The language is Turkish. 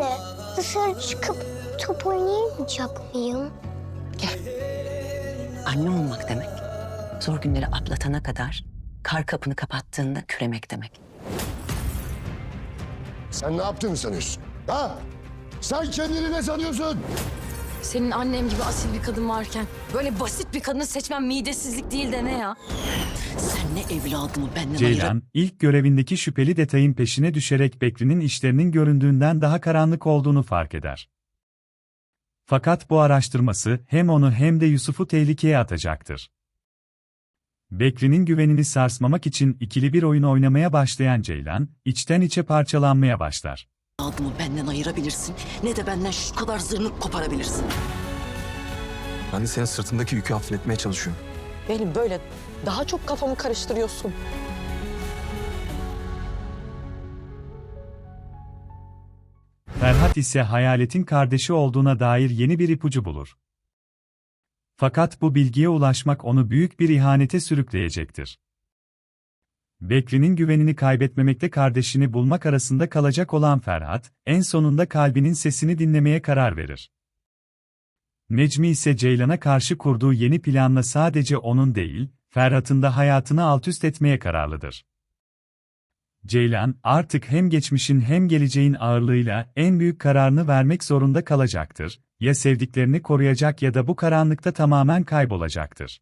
Anne, dışarı çıkıp top oynayamayacak mıyım? Anne olmak demek, zor günleri atlatana kadar kar kapını kapattığında küremek demek. Sen ne yaptığını sanıyorsun? Ha? Sen kendini ne sanıyorsun? Senin annem gibi asil bir kadın varken böyle basit bir kadını seçmen midesizlik değil de ne ya? Sen ne evladımı benden. Ceylan, ilk görevindeki şüpheli detayın peşine düşerek Bekri'nin işlerinin göründüğünden daha karanlık olduğunu fark eder. Fakat bu araştırması hem onu hem de Yusuf'u tehlikeye atacaktır. Bekri'nin güvenini sarsmamak için ikili bir oyun oynamaya başlayan Ceylan, içten içe parçalanmaya başlar. Evladımı benden ayırabilirsin, ne de benden şu kadar zırnık koparabilirsin. Ben de senin sırtındaki yükü hafifletmeye çalışıyorum. Benim böyle daha çok kafamı karıştırıyorsun. Ferhat ise hayaletin kardeşi olduğuna dair yeni bir ipucu bulur. Fakat bu bilgiye ulaşmak onu büyük bir ihanete sürükleyecektir. Bekri'nin güvenini kaybetmemekle kardeşini bulmak arasında kalacak olan Ferhat, en sonunda kalbinin sesini dinlemeye karar verir. Necmi ise Ceylan'a karşı kurduğu yeni planla sadece onun değil, Ferhat'ın da hayatını altüst etmeye kararlıdır. Ceylan, artık hem geçmişin hem geleceğin ağırlığıyla en büyük kararını vermek zorunda kalacaktır, ya sevdiklerini koruyacak ya da bu karanlıkta tamamen kaybolacaktır.